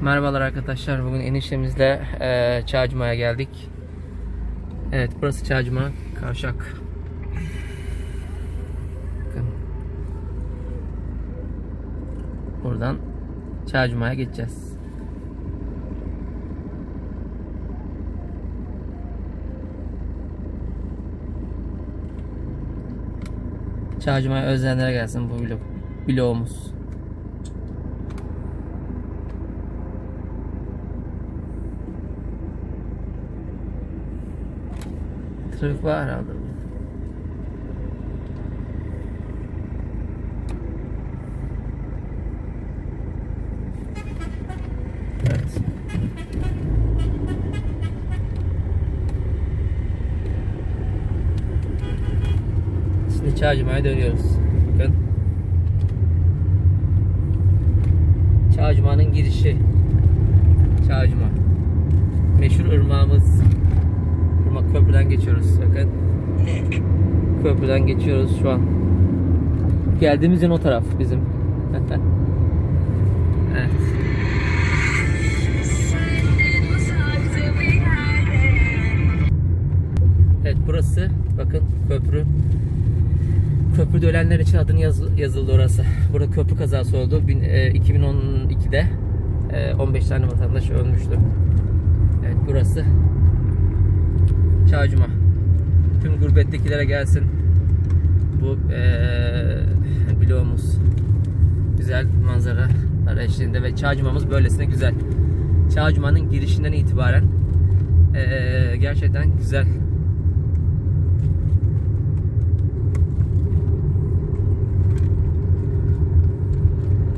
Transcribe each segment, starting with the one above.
Merhabalar arkadaşlar. Bugün eniştemizle e, Çağcıma'ya geldik. Evet burası Çağcıma Kavşak. Bakın. Buradan Çağcıma'ya geçeceğiz. Çağcıma'ya özleyenlere gelsin bu vlog. Vlogumuz. Trafik var herhalde. Evet. Şimdi Çağcıma'ya dönüyoruz. Bakın. Çağcıma'nın girişi. Çağcıma. Meşhur ırmağımız. Köprüden geçiyoruz. Bakın. Köprüden geçiyoruz şu an. Geldiğimiz yer o taraf bizim. evet. Evet burası bakın köprü. Köprüde ölenler için adını yaz- yazıldı orası. Burada köprü kazası oldu. Bin- e, 2012'de e, 15 tane vatandaş ölmüştü. Evet burası Çağcıma. Tüm gurbettekilere gelsin. Bu eee bloğumuz güzel manzaralar eşliğinde ve Çağcıma'mız böylesine güzel. Çağcıma'nın girişinden itibaren eee, gerçekten güzel.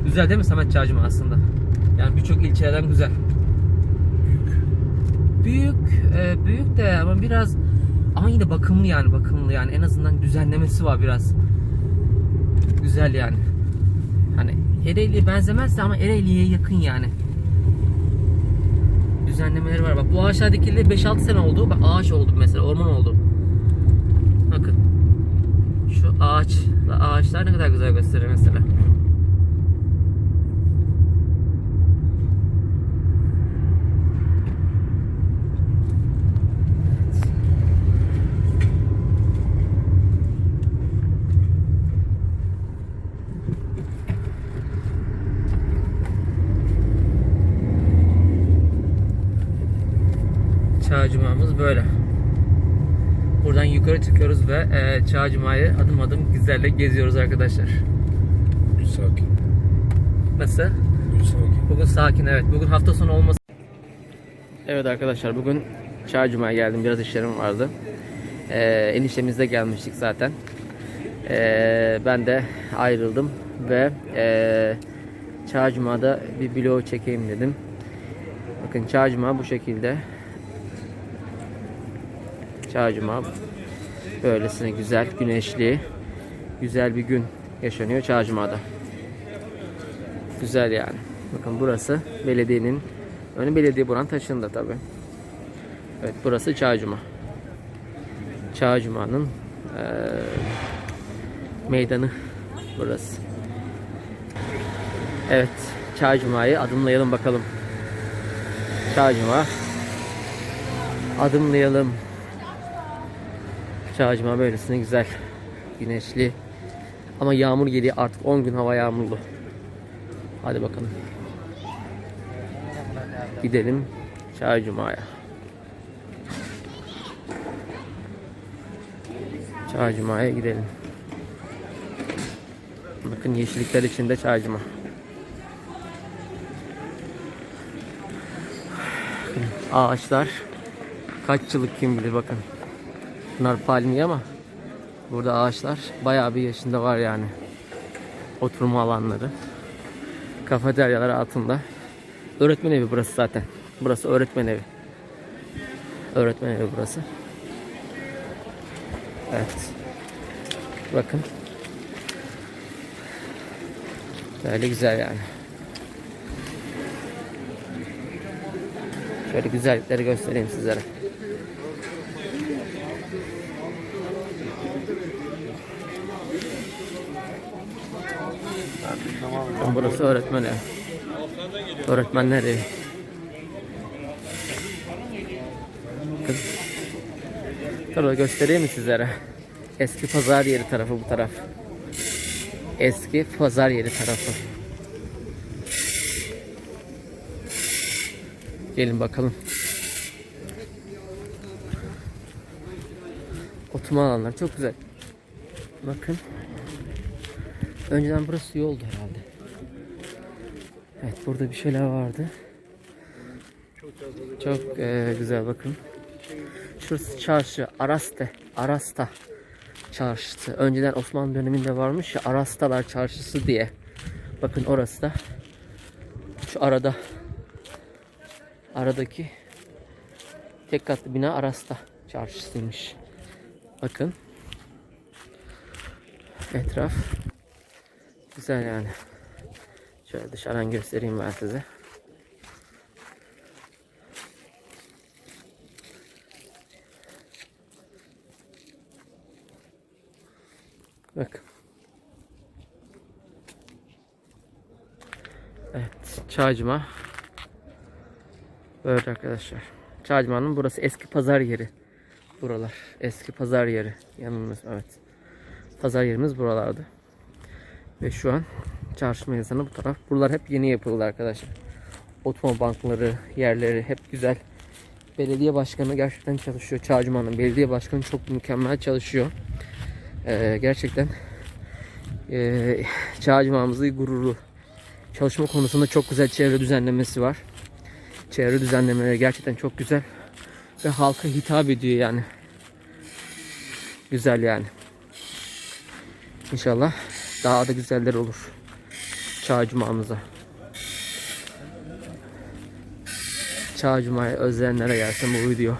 Güzel değil mi Samet Çağcıma aslında? Yani birçok ilçelerden güzel. Büyük, e, büyük de ama biraz ama yine bakımlı yani bakımlı yani en azından düzenlemesi var biraz. Güzel yani. Hani Ereğli'ye benzemez de ama Ereğli'ye yakın yani. Düzenlemeleri var. Bak bu ağaçlar dikildi 5-6 sene oldu. Bak ağaç oldu mesela orman oldu. Bakın. Şu ağaç, ağaçlar ne kadar güzel gösteriyor mesela. Böyle. Buradan yukarı çıkıyoruz ve e, Çağcıma'yı adım adım güzelle geziyoruz arkadaşlar. Bugün sakin. Nasıl? Bugün sakin. Bugün sakin evet. Bugün hafta sonu olması. Evet arkadaşlar bugün Çağcıma'ya geldim. Biraz işlerim vardı. Ee, eniştemizle gelmiştik zaten. Ee, ben de ayrıldım ve e, Çağcıma'da bir vlog çekeyim dedim. Bakın Çağcıma bu şekilde. Çağcıma böylesine güzel, güneşli, güzel bir gün yaşanıyor Çağcıma'da. Güzel yani. Bakın burası belediyenin önü belediye buranın taşında tabi. Evet burası Çağcuma. Çağcuma'nın eee meydanı burası. Evet Çağcuma'yı adımlayalım bakalım. Çağcuma. Adımlayalım. Çağcuma böylesine güzel. Güneşli. Ama yağmur geliyor artık 10 gün hava yağmurlu. Hadi bakalım. Gidelim Çağcuma'ya. Çağcuma'ya gidelim. Bakın yeşillikler içinde Çağcuma. Bakın Ağaçlar kaç yıllık kim bilir bakın. Bunlar palmiye ama burada ağaçlar bayağı bir yaşında var yani. Oturma alanları kafeteryalar altında. Öğretmen evi burası zaten. Burası öğretmen evi. Öğretmen evi burası. Evet. Bakın. Böyle güzel yani. Şöyle güzellikleri göstereyim sizlere. Burası öğretmen evi. Öğretmenler evi. Bakın. Dur da göstereyim mi sizlere? Eski pazar yeri tarafı bu taraf. Eski pazar yeri tarafı. Gelin bakalım. Oturma alanlar çok güzel. Bakın. Önceden burası yoldu herhalde. Evet burada bir şeyler vardı. Çok eee, güzel bakın. Şurası çarşı. Araste. Arasta çarşısı. Önceden Osmanlı döneminde varmış ya Arastalar çarşısı diye. Bakın orası da şu arada aradaki tek katlı bina Arasta çarşısıymış. Bakın. Etraf güzel yani. Şöyle dışarıdan göstereyim ben size. Bakın. Evet, Çağcıma. Böyle arkadaşlar. Çağcıma'nın burası eski pazar yeri. Buralar. Eski pazar yeri. Yanımız evet. Pazar yerimiz buralardı. Ve şu an çarşı meydanı bu taraf. Buralar hep yeni yapıldı arkadaşlar. Oturma bankları, yerleri hep güzel. Belediye başkanı gerçekten çalışıyor. Çağcıma'nın belediye başkanı çok mükemmel çalışıyor. Ee, gerçekten e, Çağcıma'mızın gururu. Çalışma konusunda çok güzel çevre düzenlemesi var. Çevre düzenlemeleri gerçekten çok güzel. Ve halka hitap ediyor yani. Güzel yani. İnşallah daha da güzeller olur. Çağ Cuma'mıza. Çağ Cuma'ya özleyenlere gelsin bu video.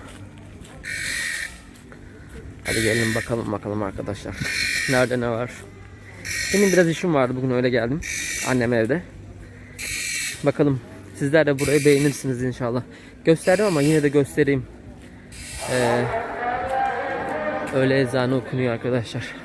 Hadi gelin bakalım bakalım arkadaşlar. Nerede ne var? Benim biraz işim vardı bugün öyle geldim. Annem evde. Bakalım sizler de burayı beğenirsiniz inşallah. Gösterdim ama yine de göstereyim. Ee, öyle ezanı okunuyor arkadaşlar.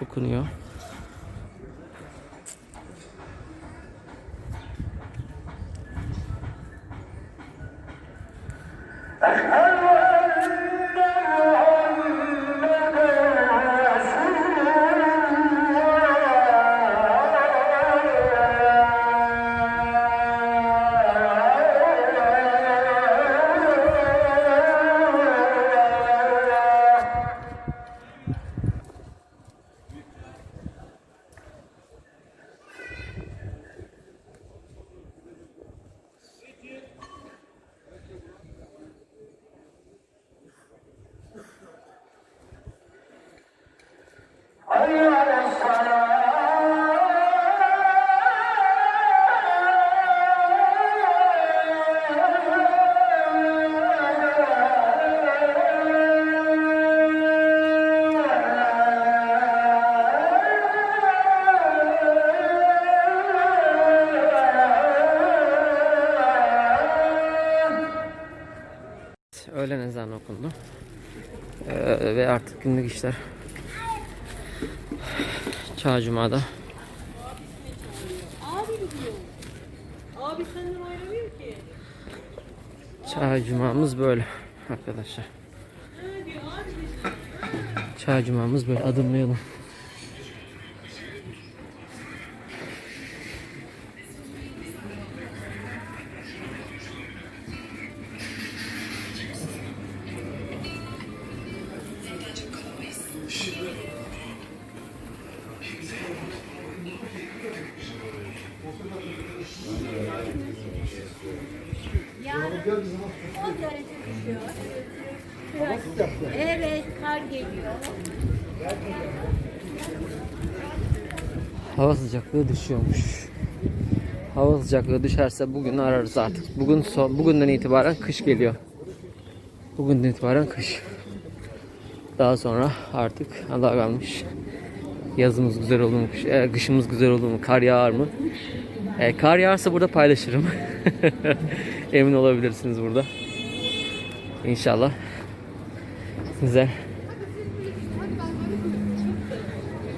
Okunuyor. Okundu. Ee, ve artık günlük işler Çağ Cuma'da Abi senden ayrılıyor ki. Böyle arkadaşlar. Ne diyor abi? Çağ Cuma'mız böyle adımlayalım. Biraz- Evet, kar geliyor. Hava sıcaklığı düşüyormuş. Hava sıcaklığı düşerse bugün ararız artık. Bugün son, bugünden itibaren kış geliyor. Bugünden itibaren kış. Daha sonra artık Allah kalmış. Yazımız güzel olur mu? e, kışımız güzel olur mu? Kar yağar mı? E, kar yağarsa burada paylaşırım. Emin olabilirsiniz burada. İnşallah. Güzel.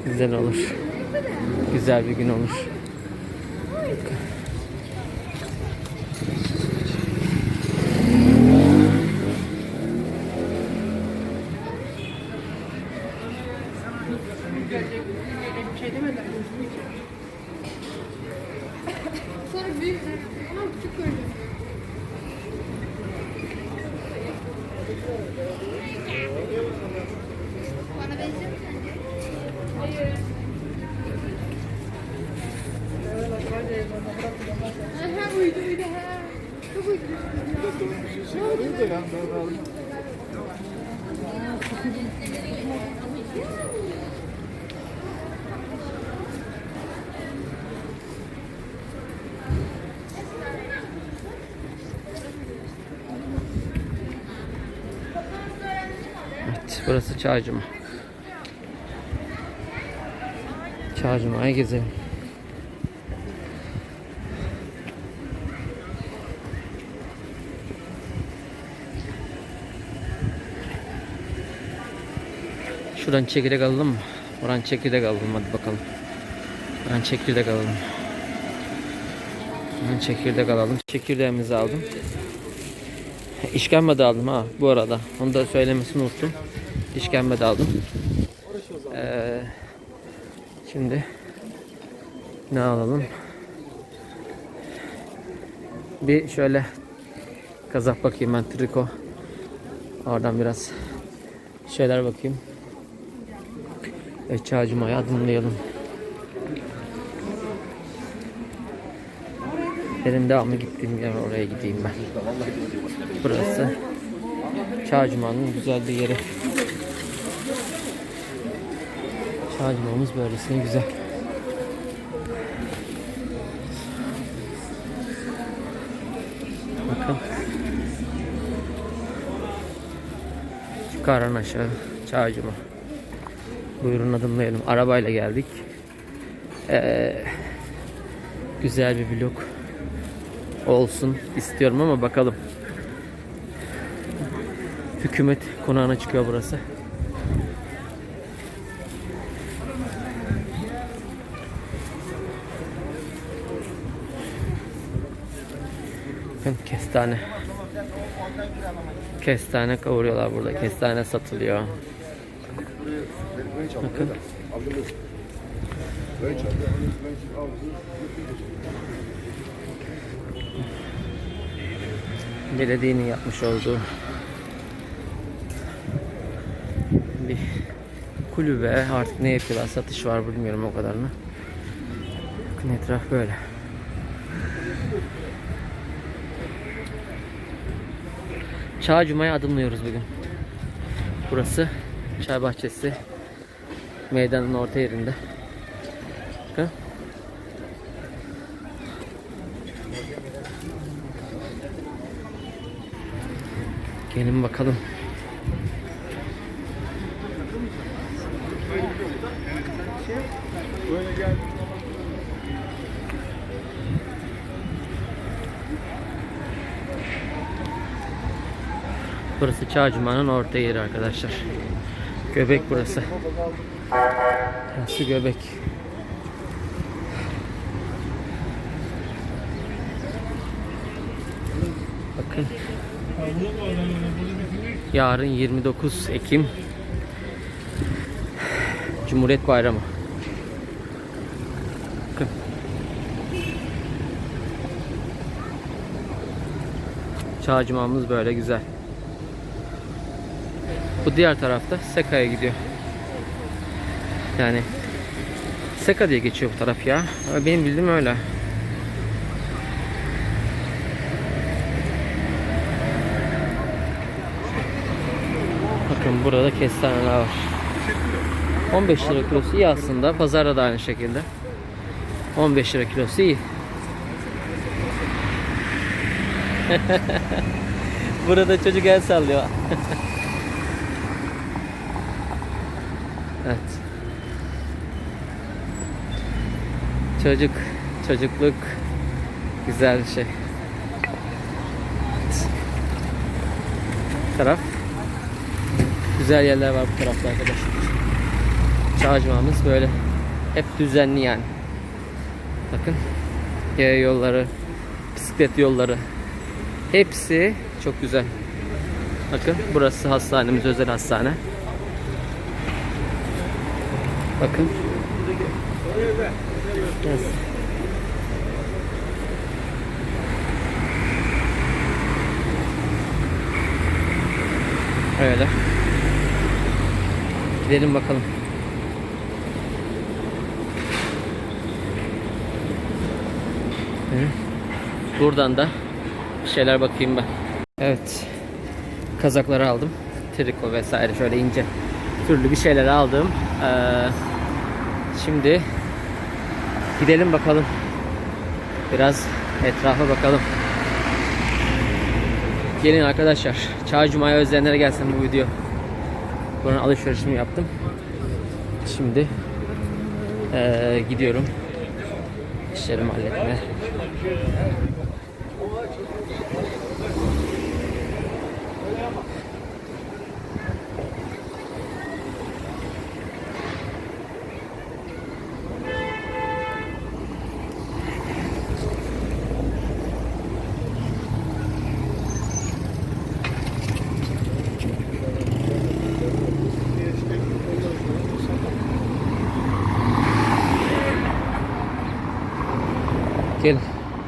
Güzel olur. Güzel bir gün olur. Sonra büyük ama küçük koyacağım. Bana benziyor mu sence? Hayır. Aha uydu uydu ha. Çok uydu. Ne oldu? Evet, burası Çağcıma. Çağcıma'ya gezelim. Şuradan çekirdek alalım mı? Oradan çekirdek alalım hadi bakalım. Oradan çekirdek alalım. Oradan çekirdek alalım. Çekirdeğimizi aldım. İşkembe de aldım ha bu arada. Onu da söylemesini unuttum. İşkembe de aldım. Ee, şimdi ne alalım? Bir şöyle kazak bakayım ben triko. Oradan biraz şeyler bakayım. Eçacımaya adımlayalım. Benim devamlı gittiğim yer oraya gideyim ben. Burası Çağcıma'nın güzel bir yeri. Çağcıma'mız böylesine güzel. Bakın. Yukarıdan aşağı Çağcıma. Buyurun adımlayalım. Arabayla geldik. Ee, güzel bir vlog olsun istiyorum ama bakalım. Hükümet konağına çıkıyor burası. Bakın kestane. Kestane kavuruyorlar burada. Kestane satılıyor. Bakın. Belediyenin yapmış olduğu bir kulübe artık ne yapıyorlar satış var bilmiyorum o kadarını. Bakın etraf böyle. Çağ Cuma'ya adımlıyoruz bugün. Burası çay bahçesi meydanın orta yerinde. Bakın. Gelin bakalım. Burası Çağcıma'nın orta yeri arkadaşlar. Göbek burası. Burası göbek. Bakın. Yarın 29 Ekim Cumhuriyet Bayramı. Bakın. Çağcımamız böyle güzel. Bu diğer tarafta Seka'ya gidiyor. Yani Seka diye geçiyor bu taraf ya. Benim bildiğim öyle. Bakın burada kestaneler var. 15 lira kilosu iyi aslında. Pazarda da aynı şekilde. 15 lira kilosu iyi. Burada çocuk el sallıyor. evet. Çocuk, çocukluk güzel bir şey. Evet. Taraf. Güzel yerler var bu tarafta arkadaşlar. Çağcımamız böyle hep düzenli yani. Bakın yaya yolları, bisiklet yolları hepsi çok güzel. Bakın burası hastanemiz özel hastane. Bakın. Yes. Öyle. Gidelim bakalım. Buradan da bir şeyler bakayım ben. Evet. Kazakları aldım. Triko vesaire şöyle ince türlü bir şeyler aldım. Ee, şimdi gidelim bakalım. Biraz etrafa bakalım. Gelin arkadaşlar. Çağ Cuma'ya özleyenlere gelsin bu video. Buranın alışverişimi yaptım. Şimdi ee, gidiyorum. İşlerimi halletmeye.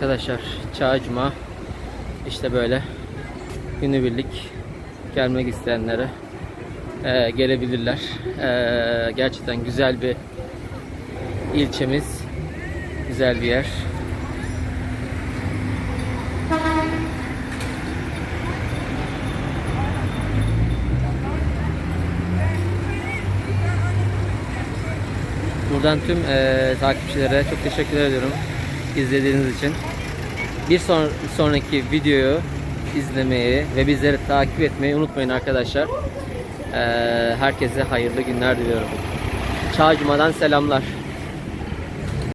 arkadaşlar Çağ Cuma işte böyle günübirlik gelmek isteyenlere eee, gelebilirler. Eee, gerçekten güzel bir ilçemiz. Güzel bir yer. Buradan tüm eee, takipçilere çok teşekkür ediyorum izlediğiniz için. Bir son, sonraki videoyu izlemeyi ve bizleri takip etmeyi unutmayın arkadaşlar. Eee, herkese hayırlı günler diliyorum. Çağ Cuma'dan selamlar.